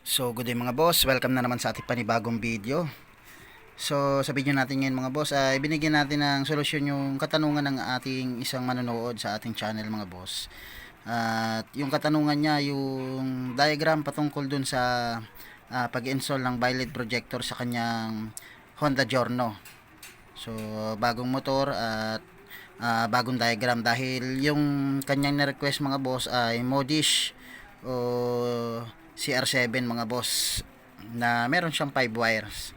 So, good day mga boss. Welcome na naman sa ating panibagong video. So, sa video natin ngayon mga boss, ay binigyan natin ng solusyon yung katanungan ng ating isang manonood sa ating channel mga boss. At yung katanungan niya, yung diagram patungkol dun sa ah, pag-install ng Violet projector sa kanyang Honda Giorno. So, bagong motor at ah, bagong diagram dahil yung kanyang na-request mga boss ay modish o CR7 mga boss na meron siyang 5 wires.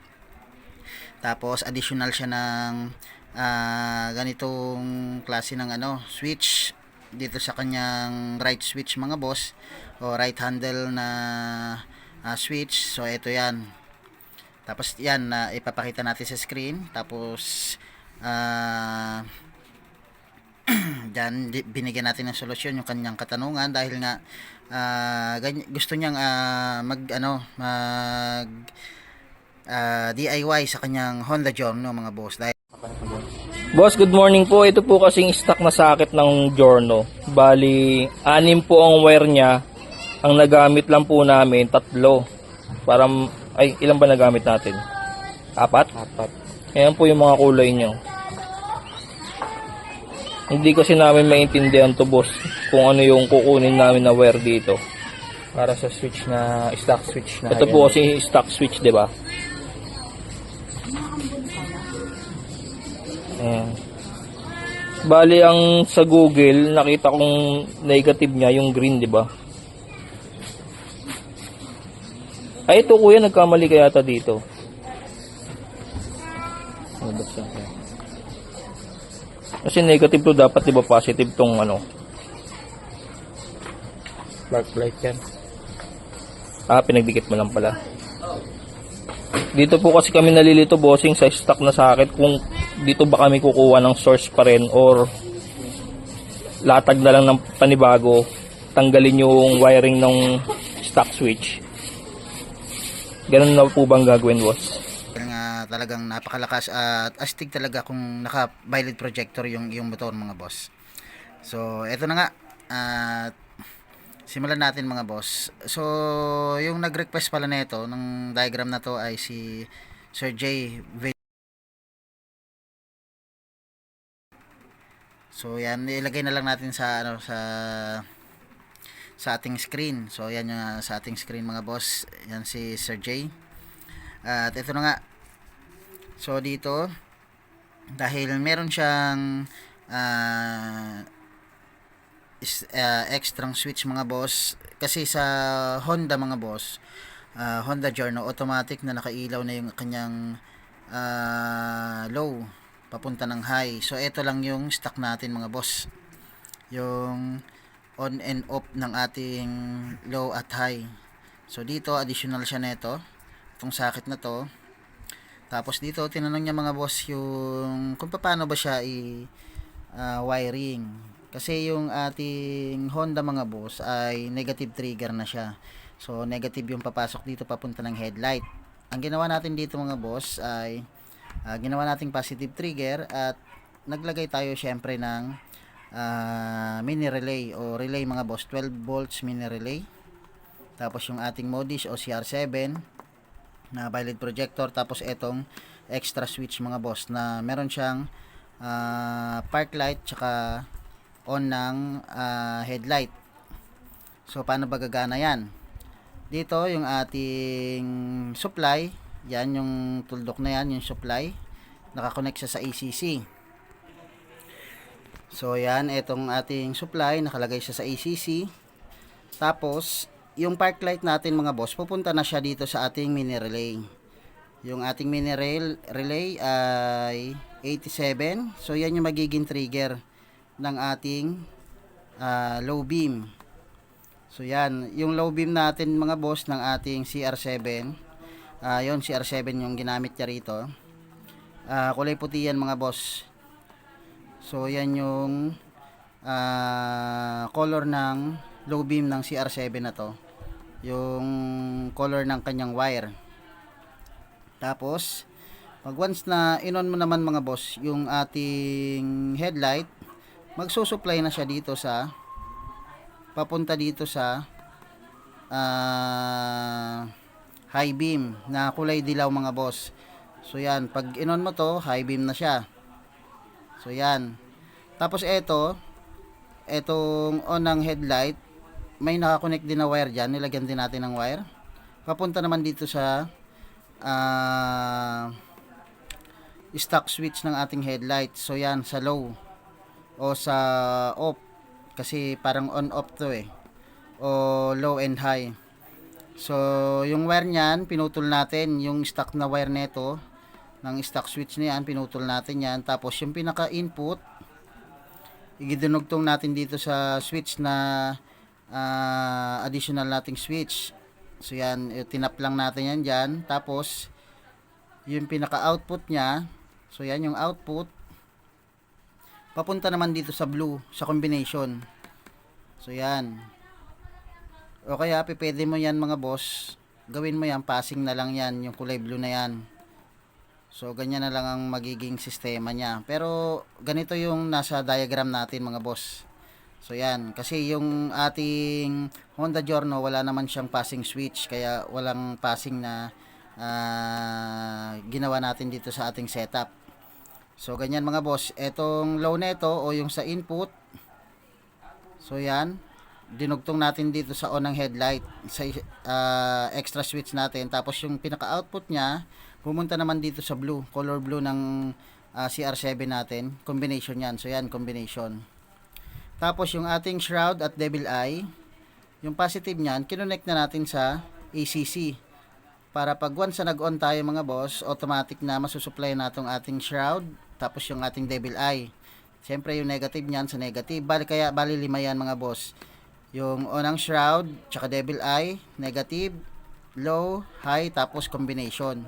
Tapos additional siya ng ah, ganitong klase ng ano, switch dito sa kanyang right switch mga boss o right handle na ah, switch. So ito 'yan. Tapos 'yan na ipapakita natin sa screen. Tapos ah Diyan di- binigyan natin ng solusyon yung kanyang katanungan dahil nga ganyan, gusto niyang ah, mag ano mag ah, DIY sa kanyang Honda Giorno mga boss dahil Boss, good morning po. Ito po kasing stock na sakit ng Giorno. Bali, anim po ang wire niya. Ang nagamit lang po namin, tatlo. Para, ay, ilan ba nagamit natin? Apat? Apat. Ayan po yung mga kulay niyo. Hindi kasi namin maintindihan to boss kung ano yung kukunin namin na wire dito. Para sa switch na, stock switch na. Ito po kasi stock switch, di ba? Ayan. Bali ang sa Google, nakita kong negative niya yung green, di ba? Ay, ito kuya, nagkamali ka yata dito. Ba siya? Kasi negative to, dapat di ba positive tong ano. Spark light yan. Ah, pinagdikit mo lang pala. Dito po kasi kami nalilito bossing sa stock na sakit kung dito ba kami kukuha ng source pa rin or latag na lang ng panibago tanggalin yung wiring ng stock switch. Ganun na po bang gagawin boss? Talagang napakalakas at astig talaga kung naka violet projector yung yung motor mga boss. So eto na nga at simulan natin mga boss. So yung nag-request pala nito ng diagram na to ay si Sir J. Vill- So yan ilagay na lang natin sa ano sa sa ating screen. So yan yung ah, sa ating screen mga boss. Yan si Sir J. At ito na nga. So dito dahil meron siyang ah is, ah, extra switch mga boss kasi sa Honda mga boss ah, Honda Giorno automatic na nakailaw na yung kanyang ah, low papunta ng high. So ito lang yung stock natin mga boss. Yung on and off ng ating low at high. So dito additional siya nito. Itong sakit na to. Tapos dito tinanong niya mga boss yung kung paano ba siya i ah, wiring. Kasi yung ating Honda mga boss ay negative trigger na siya. So negative yung papasok dito papunta ng headlight. Ang ginawa natin dito mga boss ay ah, ginawa nating positive trigger at naglagay tayo syempre ng ah, mini relay o relay mga boss 12 volts mini relay tapos yung ating modish o CR7 na violet projector tapos etong extra switch mga boss na meron siyang ah, park light tsaka on ng ah, headlight. So paano ba gagana yan? Dito yung ating supply yan yung tuldok na yan yung supply. Nakakonect siya sa ACC so yan itong ating supply nakalagay siya sa ACC tapos yung park light natin mga boss pupunta na siya dito sa ating mini relay. Yung ating mini rail, relay ay 87 so yan yung magiging trigger ng ating ah, low beam. So yan. Yung low beam natin mga boss ng ating CR7 ah yun CR7 yung ginamit niya rito. Ah, kulay puti yan mga boss. So yan yung ah, color ng low beam ng CR7 na to yung color ng kanyang wire tapos pag once na inon mo naman mga boss yung ating headlight magsusupply na siya dito sa papunta dito sa ah high beam na kulay dilaw mga boss. So yan, pag inon mo to, high beam na siya. So yan. Tapos ito, etong on ng headlight, may nakakonect din na wire dyan. Nilagyan din natin ng wire. Papunta naman dito sa ah, stock switch ng ating headlight. So yan, sa low o sa off. Kasi parang on off to eh. O low and high. So, yung wire niyan, pinutol natin. Yung stock na wire nito, ng stock switch na yan, pinutol natin yan. Tapos, yung pinaka-input, igidunugtong natin dito sa switch na ah, additional nating switch. So, yan, eh, tinap lang natin yan dyan. Tapos, yung pinaka-output niya, so yan yung output, papunta naman dito sa blue, sa combination. So, yan. O kaya, pipwede mo yan mga boss. Gawin mo yan, passing na lang yan, yung kulay blue na yan. So, ganyan na lang ang magiging sistema niya. Pero, ganito yung nasa diagram natin mga boss. So, yan. Kasi yung ating Honda Giorno, wala naman siyang passing switch. Kaya, walang passing na ah, ginawa natin dito sa ating setup. So, ganyan mga boss. Etong low na ito, o yung sa input, So yan, dinugtong natin dito sa on ng headlight sa ah, extra switch natin. Tapos yung pinaka-output niya, pumunta naman dito sa blue, color blue ng ah, CR7 natin. Combination yan. So yan, combination. Tapos yung ating shroud at devil eye, yung positive niyan, kinonect na natin sa ACC. Para pag once na nag-on tayo mga boss, automatic na masusupply natong ating shroud, tapos yung ating devil eye. Siyempre yung negative niyan sa negative. Bali kaya bali lima yan mga boss. Yung onang shroud, tsaka devil eye, negative, low, high, tapos combination.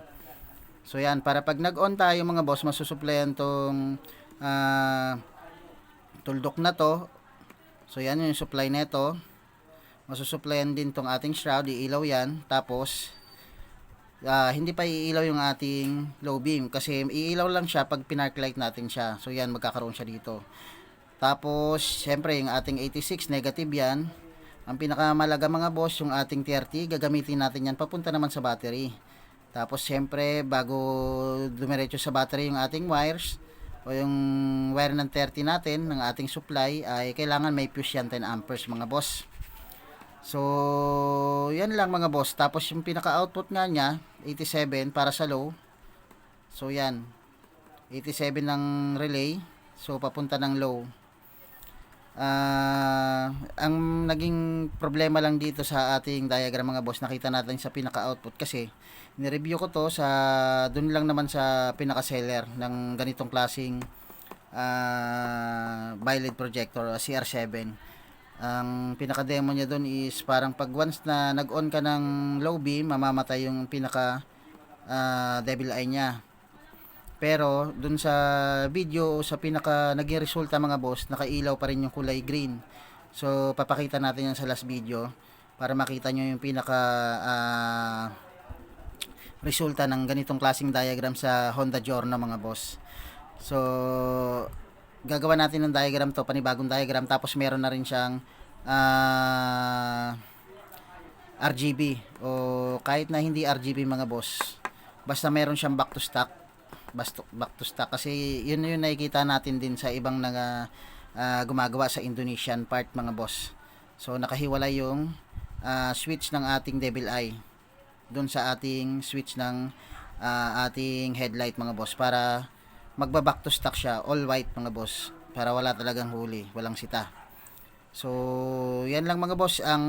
So yan, para pag nag-on tayo mga boss, masusupplyan tong ah, tuldok na to. So yan yung supply nito. Masusupplyan din tong ating shroud, iilaw yan. Tapos, ah, hindi pa iilaw yung ating low beam kasi iilaw lang siya pag pinark light natin siya. So yan magkakaroon siya dito. Tapos syempre yung ating 86 negative yan. Ang pinakamalaga mga boss yung ating 30 gagamitin natin yan papunta naman sa battery. Tapos syempre bago dumiretso sa battery yung ating wires o yung wire ng 30 natin ng ating supply ay kailangan may fuse yan 10 amperes mga boss. So, yan lang mga boss. Tapos yung pinaka-output nga niya, 87 para sa low. So, yan. 87 ng relay. So, papunta ng low. Ah, ang naging problema lang dito sa ating diagram mga boss, nakita natin sa pinaka-output kasi ni-review ko to sa dun lang naman sa pinaka-seller ng ganitong klasing ah bi-LED projector CR7 ang pinaka-demo niya doon is parang pag once na nag-on ka ng low beam, mamamatay yung pinaka ah, devil eye niya. Pero doon sa video, sa pinaka naging resulta mga boss, nakailaw pa rin yung kulay green. So papakita natin yan sa last video para makita nyo yung pinaka ah, resulta ng ganitong klaseng diagram sa Honda Giorno mga boss. So gagawa natin ng diagram to, panibagong diagram tapos meron na rin siyang ah, RGB o kahit na hindi RGB mga boss. Basta meron siyang back to stock. Basta back to stock kasi yun yung nakikita natin din sa ibang naga ah, gumagawa sa Indonesian part mga boss. So nakahiwalay yung ah, switch ng ating devil eye doon sa ating switch ng ah, ating headlight mga boss para magba-back to stock siya, all white mga boss, para wala talagang huli, walang sita. So, yan lang mga boss, ang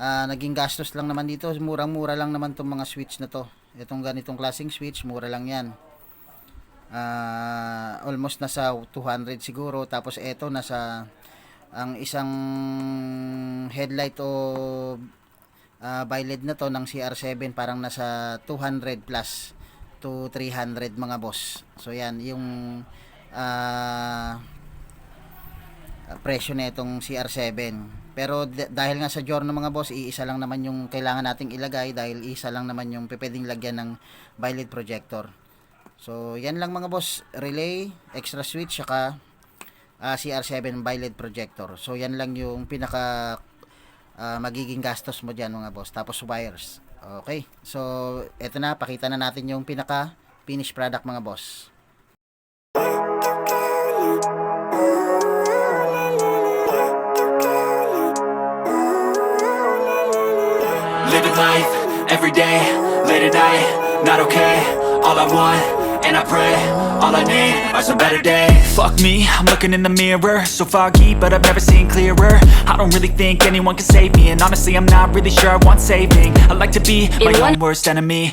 ah, naging gastos lang naman dito, murang-mura lang naman tong mga switch na to. Itong ganitong klaseng switch, mura lang yan. Ah, almost nasa 200 siguro, tapos eto nasa ang isang headlight o uh, bi-LED na to ng CR7 parang nasa 200 plus to 300 mga boss. So yan yung ah, presyo na itong CR7. Pero dahil nga sa Giorno mga boss, iisa lang naman yung kailangan nating ilagay dahil isa lang naman yung pwedeng lagyan ng bi-LED projector. So yan lang mga boss, relay, extra switch, saka ah, CR7 bi-LED projector. So yan lang yung pinaka ah, magiging gastos mo dyan mga boss. Tapos wires. Okay. So, eto na. Pakita na natin yung pinaka finished product mga boss. Living life, every day, late at night, not okay All I want, and I pray, all I need are some better days. Fuck me, I'm looking in the mirror. So foggy, but I've never seen clearer. I don't really think anyone can save me. And honestly, I'm not really sure I want saving. I like to be my own worst enemy